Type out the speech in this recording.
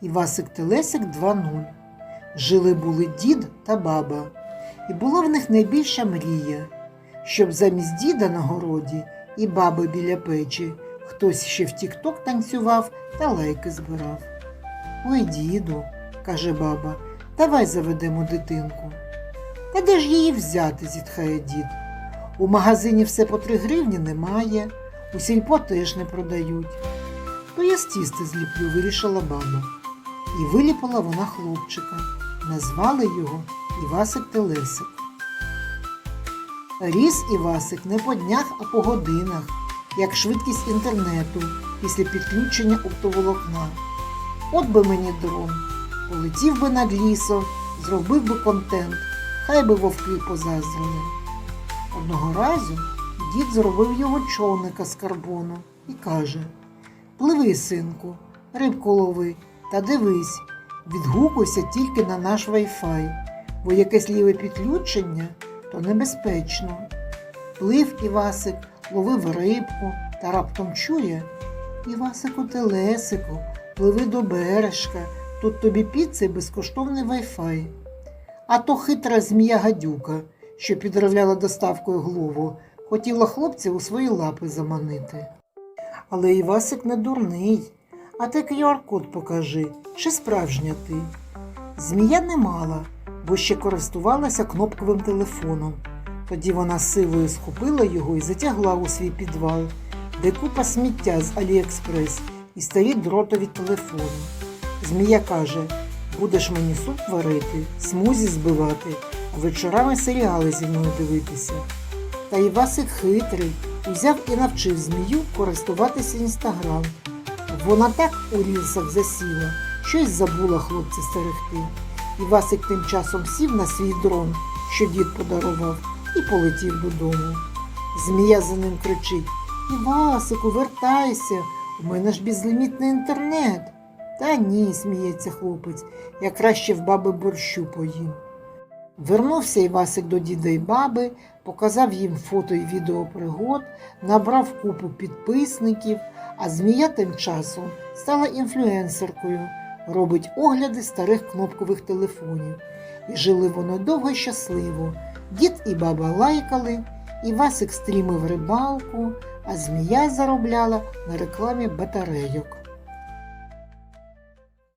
Івасик Телесик 2.0. Жили були дід та баба, і була в них найбільша мрія, щоб замість діда на городі і баби біля печі хтось ще в тік-ток танцював та лайки збирав. Ой, діду, каже баба, давай заведемо дитинку. Та де ж її взяти, зітхає дід. У магазині все по три гривні немає, у сільпо теж не продають. То я з тіста зліплю, вирішила баба. І виліпила вона хлопчика. Назвали його Івасик Телесик. Ріс Івасик не по днях, а по годинах, як швидкість інтернету після підключення оптоволокна. От би мені дрон, полетів би над лісом, зробив би контент, хай би вовки позаздрили. Одного разу дід зробив його човника з карбону і каже Пливи, синку, рибку лови, та дивись, відгукуйся тільки на наш вайфай, бо якесь ліве підключення то небезпечно. Плив Івасик, ловив рибку та раптом чує Івасику телесику, пливи до бережка, тут тобі піци безкоштовний вайфай. А то хитра змія гадюка, що підробляла доставкою глову, хотіла хлопця у свої лапи заманити. Але Івасик не дурний, а ти QR-код покажи, чи справжня ти. Змія не мала, бо ще користувалася кнопковим телефоном. Тоді вона силою схопила його і затягла у свій підвал, де купа сміття з Аліекспрес і старі дротові телефони. Змія каже: будеш мені суп варити, смузі збивати, а вечорами серіали зі мною дивитися. Та Івасик хитрий, узяв і навчив змію користуватися інстаграм. Вона так у рілсах засіла, що й забула хлопця стерегти. Івасик тим часом сів на свій дрон, що дід подарував, і полетів додому. Змія за ним кричить Івасику, вертайся, у мене ж безлімітний інтернет. Та ні, сміється хлопець, я краще в баби борщу поїм. Вернувся Івасик до діда й баби, показав їм фото і відео пригод, набрав купу підписників, а змія тим часом стала інфлюенсеркою, робить огляди старих кнопкових телефонів. І жили вони довго й щасливо. Дід і баба лайкали, Івасик стрімив рибалку, а змія заробляла на рекламі батарейок.